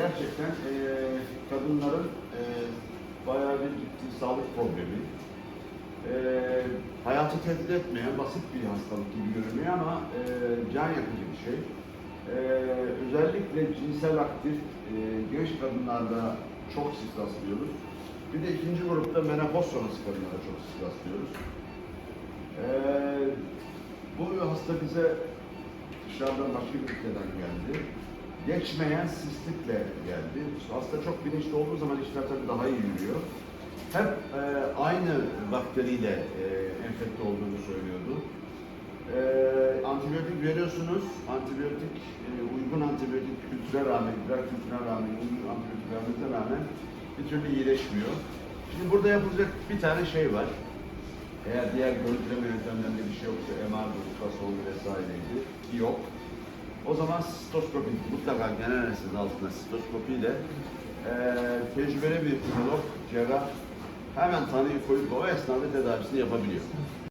gerçekten e, kadınların e, bayağı bir ciddi sağlık problemi. E, hayatı tehdit etmeyen basit bir hastalık gibi görünüyor ama e, can yakıcı bir şey. E, özellikle cinsel aktif e, genç kadınlarda çok sık rastlıyoruz. Bir de ikinci grupta menopoz sonrası kadınlara çok sık rastlıyoruz. E, bu hasta bize dışarıdan başka bir ülkeden geldi. Geçmeyen sistikle geldi. Hasta çok bilinçli olduğu zaman işler tabii daha iyi yürüyor. Hep e, aynı bakteriyle e, enfekte olduğunu söylüyordu. E, antibiyotik veriyorsunuz. Antibiyotik, e, uygun antibiyotik kültüre rağmen, idrar kültürüne rağmen, uygun antibiyotik vermenize rağmen bir türlü iyileşmiyor. Şimdi burada yapılacak bir tane şey var. Eğer diğer görüntüleme yöntemlerinde bir şey yoksa MR, ultrason vesaireydi. Yok. O zaman sistoskopi, mutlaka genel anestezi altında sistoskopiyle eee tecrübeli bir psikolog, cerrah hemen tanıyı koyup o esnada tedavisini yapabiliyor.